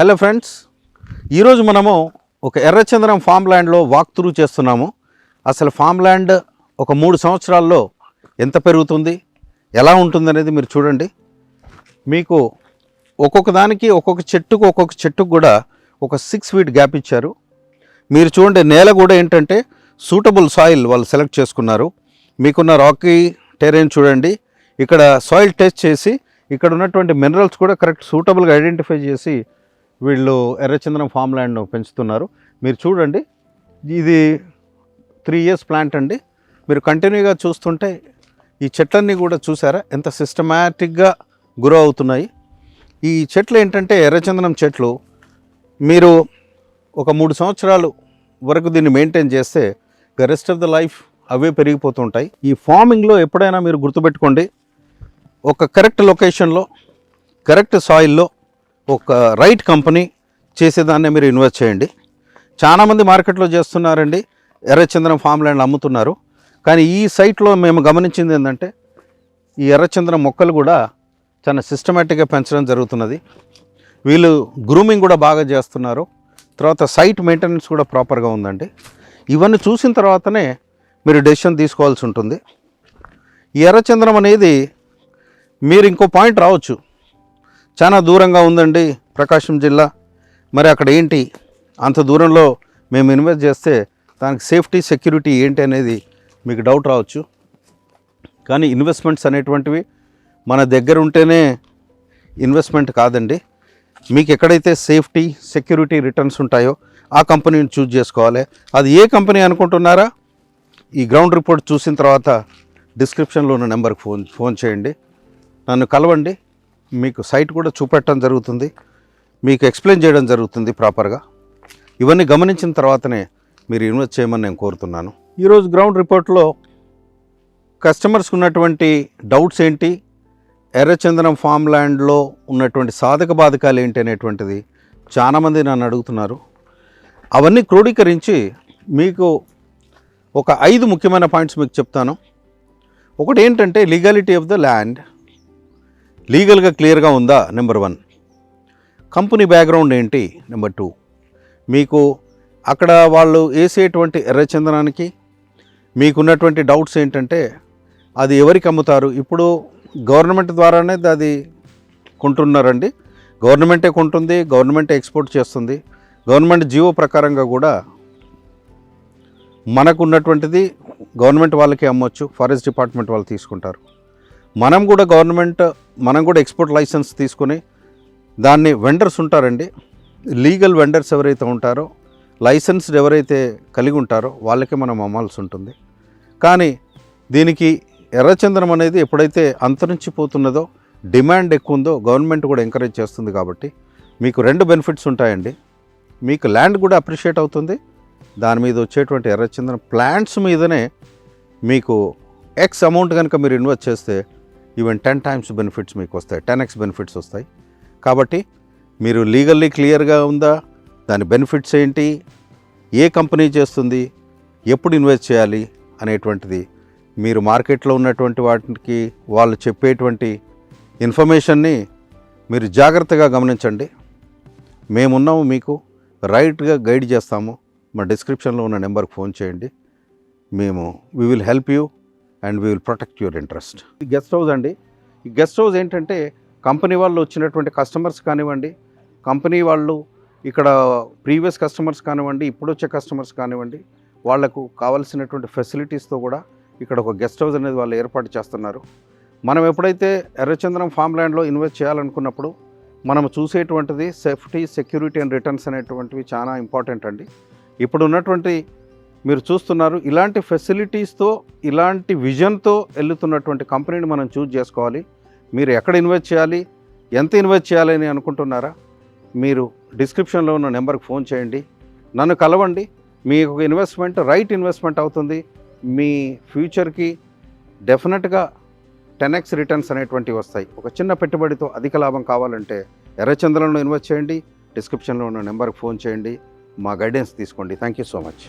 Hello friends ఈరోజు మనము ఒక ఎర్రచంద్రం ఫామ్ ల్యాండ్లో వాక్ త్రూ చేస్తున్నాము. అసలు ఫామ్ ల్యాండ్ ఒక మూడు సంవత్సరాల్లో ఎంత పెరుగుతుంది ఎలా ఉంటుంది అనేది మీరు చూడండి. మీకు ఒక్కొక్క దానికి ఒక్కొక్క చెట్టుకు ఒక్కొక్క చెట్టుకు కూడా ఒక సిక్స్ ఫీట్ గ్యాప్ ఇచ్చారు. మీరు చూడండి నేల కూడా ఏంటంటే సూటబుల్ సాయిల్ వాళ్ళు సెలెక్ట్ చేసుకున్నారు. మీకున్న రాకీ టెరెన్ చూడండి ఇక్కడ సాయిల్ టెస్ట్ చేసి ఇక్కడ ఉన్నటువంటి మినరల్స్ కూడా కరెక్ట్ సూటబుల్గా ఐడెంటిఫై చేసి వీళ్ళు ఎర్రచందనం ఫామ్ ల్యాండ్ను పెంచుతున్నారు. మీరు చూడండి ఇది త్రీ ఇయర్స్ ప్లాంట్ అండి. మీరు కంటిన్యూగా చూస్తుంటే ఈ చెట్లన్నీ కూడా చూసారా? ఎంత సిస్టమేటిక్గా గ్రో అవుతున్నాయి. ఈ చెట్లు ఏంటంటే ఎర్రచందనం చెట్లు. మీరు ఒక మూడు సంవత్సరాలు వరకు దీన్ని మెయింటైన్ చేస్తే రెస్ట్ ఆఫ్ ద లైఫ్ అవే పెరిగిపోతుంటాయి. ఈ ఫార్మింగ్లో ఎప్పుడైనా మీరు గుర్తుపెట్టుకోండి. ఒక కరెక్ట్ లొకేషన్లో కరెక్ట్ సాయిల్లో ఒక రైట్ కంపెనీ చేసేదాన్నే మీరు ఇన్వెస్ట్ చేయండి. చాలామంది మార్కెట్లో చేస్తున్నారండి. ఎర్రచంద్రం ఫామ్ ల్యాండ్ అమ్ముతున్నారు. కానీ ఈ సైట్లో మేము గమనించింది ఏంటంటే ఈ ఎర్రచంద్రం మొక్కలు కూడా చాలా సిస్టమేటిక్గా పెంచడం జరుగుతున్నది. వీళ్ళు గ్రూమింగ్ కూడా బాగా చేస్తున్నారు. తర్వాత సైట్ మెయింటెనెన్స్ కూడా ప్రాపర్గా ఉందండి. ఇవన్నీ చూసిన తర్వాతనే మీరు డెసిషన్ తీసుకోవాల్సి ఉంటుంది. ఈ ఎర్రచంద్రం అనేది మీరు ఇంకో పాయింట్ రావచ్చు. చాలా దూరంగా ఉందండి ప్రకాశం జిల్లా. మరి అక్కడ ఏంటి? అంత దూరంలో మేము ఇన్వెస్ట్ చేస్తే దానికి సేఫ్టీ సెక్యూరిటీ ఏంటి అనేది మీకు డౌట్ రావచ్చు. కానీ ఇన్వెస్ట్మెంట్స్ అనేటువంటివి మన దగ్గర ఉంటేనే ఇన్వెస్ట్మెంట్ కాదండి. మీకు ఎక్కడైతే సేఫ్టీ సెక్యూరిటీ రిటర్న్స్ ఉంటాయో ఆ కంపెనీని చూజ్ చేసుకోవాలి. అది ఏ కంపెనీ అనుకుంటున్నారా? ఈ గ్రౌండ్ రిపోర్ట్ చూసిన తర్వాత డిస్క్రిప్షన్లో ఉన్న నెంబర్కి ఫోన్ ఫోన్ చేయండి. నన్ను కలవండి. మీకు సైట్ కూడా చూపెట్టడం జరుగుతుంది. మీకు ఎక్స్ప్లెయిన్ చేయడం జరుగుతుంది ప్రాపర్గా. ఇవన్నీ గమనించిన తర్వాతనే మీరు ఇన్వెస్ట్ చేయమని నేను కోరుతున్నాను. ఈరోజు గ్రౌండ్ రిపోర్ట్లో కస్టమర్స్కి ఉన్నటువంటి డౌట్స్ ఏంటి? ఎర్రచందనం ఫామ్ ల్యాండ్లో ఉన్నటువంటి సాధక బాధకాలు ఏంటి అనేటువంటిది చాలామంది నన్ను అడుగుతున్నారు. అవన్నీ క్రోడీకరించి మీకు ఒక ఐదు ముఖ్యమైన పాయింట్స్ మీకు చెప్తాను. ఒకటి ఏంటంటే లీగాలిటీ ఆఫ్ ద ల్యాండ్. లీగల్గా క్లియర్గా ఉందా? Number one. కంపెనీ బ్యాక్గ్రౌండ్ ఏంటి? Number two. మీకు అక్కడ వాళ్ళు వేసేటువంటి ఎర్రచందనానికి మీకున్నటువంటి డౌట్స్ ఏంటంటే అది ఎవరికి అమ్ముతారు? ఇప్పుడు గవర్నమెంట్ ద్వారానే అది కొంటున్నారండి. గవర్నమెంటే కొంటుంది గవర్నమెంటే ఎక్స్పోర్ట్ చేస్తుంది. గవర్నమెంట్ జీవో ప్రకారంగా కూడా మనకు ఉన్నటువంటిది గవర్నమెంట్ వాళ్ళకి అమ్మొచ్చు ఫారెస్ట్ డిపార్ట్మెంట్ వాళ్ళు తీసుకుంటారు. మనం కూడా గవర్నమెంట్ మనం కూడా ఎక్స్పోర్ట్ లైసెన్స్ తీసుకొని దాన్ని వెండర్స్ ఉంటారండి. లీగల్ వెండర్స్ ఎవరైతే ఉంటారో లైసెన్స్డ్ ఎవరైతే కలిగి ఉంటారో వాళ్ళకే మనం అమ్మాల్సి ఉంటుంది. కానీ దీనికి ఎర్రచందనం అనేది ఎప్పుడైతే అంతరించిపోతున్నదో డిమాండ్ ఎక్కువ ఉందో గవర్నమెంట్ కూడా ఎంకరేజ్ చేస్తుంది కాబట్టి మీకు రెండు బెనిఫిట్స్ ఉంటాయండి. మీకు ల్యాండ్ కూడా అప్రిషియేట్ అవుతుంది. దాని మీద వచ్చేటువంటి ఎర్రచందనం ప్లాంట్స్ మీదనే మీకు ఎక్స్ అమౌంట్ కనుక మీరు ఇన్వెస్ట్ చేస్తే ఈవెన్ టెన్ టైమ్స్ బెనిఫిట్స్ మీకు వస్తాయి టెన్ ఎక్స్ బెనిఫిట్స్ వస్తాయి. కాబట్టి మీరు లీగల్లీ క్లియర్గా ఉందా? దాని బెనిఫిట్స్ ఏంటి? ఏ కంపెనీ చేస్తుంది? ఎప్పుడు ఇన్వెస్ట్ చేయాలి? అనేటువంటిది మీరు మార్కెట్లో ఉన్నటువంటి వాటికి వాళ్ళు చెప్పేటువంటి ఇన్ఫర్మేషన్ని మీరు జాగ్రత్తగా గమనించండి. మేమున్నాము మీకు రైట్గా గైడ్ చేస్తాము. మా డిస్క్రిప్షన్లో ఉన్న నెంబర్కి ఫోన్ చేయండి. మేము we will help you and we will protect your interest. ఈ గెస్ట్ హౌస్ అండి. ఈ గెస్ట్ హౌస్ ఏంటంటే కంపెనీ వాళ్ళు వచ్చినటువంటి కస్టమర్స్ కానివ్వండి కంపెనీ వాళ్ళు ఇక్కడ ప్రీవియస్ కస్టమర్స్ కానివ్వండి ఇప్పుడు వచ్చే కస్టమర్స్ కానివ్వండి వాళ్ళకు కావాల్సినటువంటి ఫెసిలిటీస్తో కూడా ఇక్కడ ఒక గెస్ట్ హౌస్ అనేది వాళ్ళు ఏర్పాటు చేస్తున్నారు. మనం ఎప్పుడైతే ఎర్రచంద్రం ఫామ్ ల్యాండ్లో ఇన్వెస్ట్ చేయాలనుకున్నప్పుడు మనం చూసేటువంటిది సేఫ్టీ సెక్యూరిటీ అండ్ రిటర్న్స్ అనేటువంటివి చాలా ఇంపార్టెంట్ అండి. ఇప్పుడు ఉన్నటువంటి మీరు చూస్తున్నారు ఇలాంటి ఫెసిలిటీస్తో ఇలాంటి విజన్తో వెళ్తున్నటువంటి కంపెనీని మనం చూజ్ చేసుకోవాలి. మీరు ఎక్కడ ఇన్వెస్ట్ చేయాలి ఎంత ఇన్వెస్ట్ చేయాలని అనుకుంటున్నారా? మీరు డిస్క్రిప్షన్లో ఉన్న నెంబర్కి ఫోన్ చేయండి. నన్ను కలవండి. మీకు ఇన్వెస్ట్మెంట్ రైట్ ఇన్వెస్ట్మెంట్ అవుతుంది. మీ ఫ్యూచర్కి డెఫినెట్గా టెన్ ఎక్స్ రిటర్న్స్ అనేటువంటివి వస్తాయి. ఒక చిన్న పెట్టుబడితో అధిక లాభం కావాలంటే ఎర్రచంద్రంలో ఇన్వెస్ట్ చేయండి. డిస్క్రిప్షన్లో ఉన్న నెంబర్కి ఫోన్ చేయండి. మా గైడెన్స్ తీసుకోండి. Thank you so much.